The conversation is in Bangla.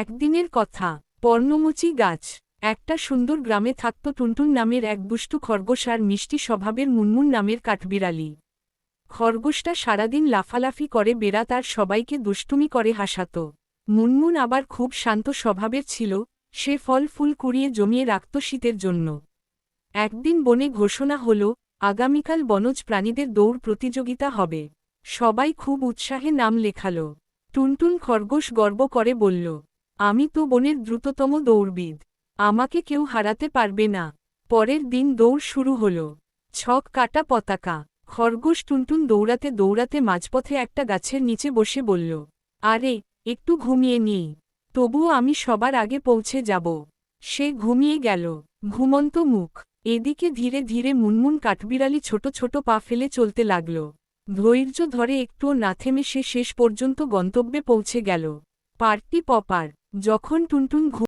একদিনের কথা। পর্ণমুচি গাছ। একটা সুন্দর গ্রামে থাকত টুনটুন নামের এক দুষ্টু খরগোশ আর মিষ্টি স্বভাবের মুনমুন নামের কাঠবিড়ালি। খরগোশটা সারাদিন লাফালাফি করে বেড়াত আর সবাইকে দুষ্টুমি করে হাসাত। মুনমুন আবার খুব শান্ত স্বভাবের ছিল, সে ফল ফুল কুড়িয়ে জমিয়ে রাখত শীতের জন্য। একদিন বনে ঘোষণা হল, আগামীকাল বনজ প্রাণীদের দৌড় প্রতিযোগিতা হবে। সবাই খুব উৎসাহে নাম লেখাল। টুনটুন খরগোশ গর্ব করে বলল আমি তো বনের দ্রুততম দৌড়বিদ। আমাকে কেউ হারাতে পারবে না। পরের দিন দৌড় শুরু হল। ছক কাটা পতাকা। খরগোশ টুনটুন দৌড়াতে দৌড়াতে মাঝপথে একটা গাছের নিচে বসে বলল, আরে, একটু ঘুমিয়ে নিই। তবুও আমি সবার আগে পৌঁছে যাব। সে ঘুমিয়ে গেল। ঘুমন্ত মুখ। এদিকে ধীরে ধীরে মুনমুন কাঠবিড়ালি ছোট ছোট পা ফেলে চলতে লাগল। ধৈর্য ধরে একটুও না থেমে সে শেষ পর্যন্ত গন্তব্যে পৌঁছে গেল। Party popper. যখন টুনটুন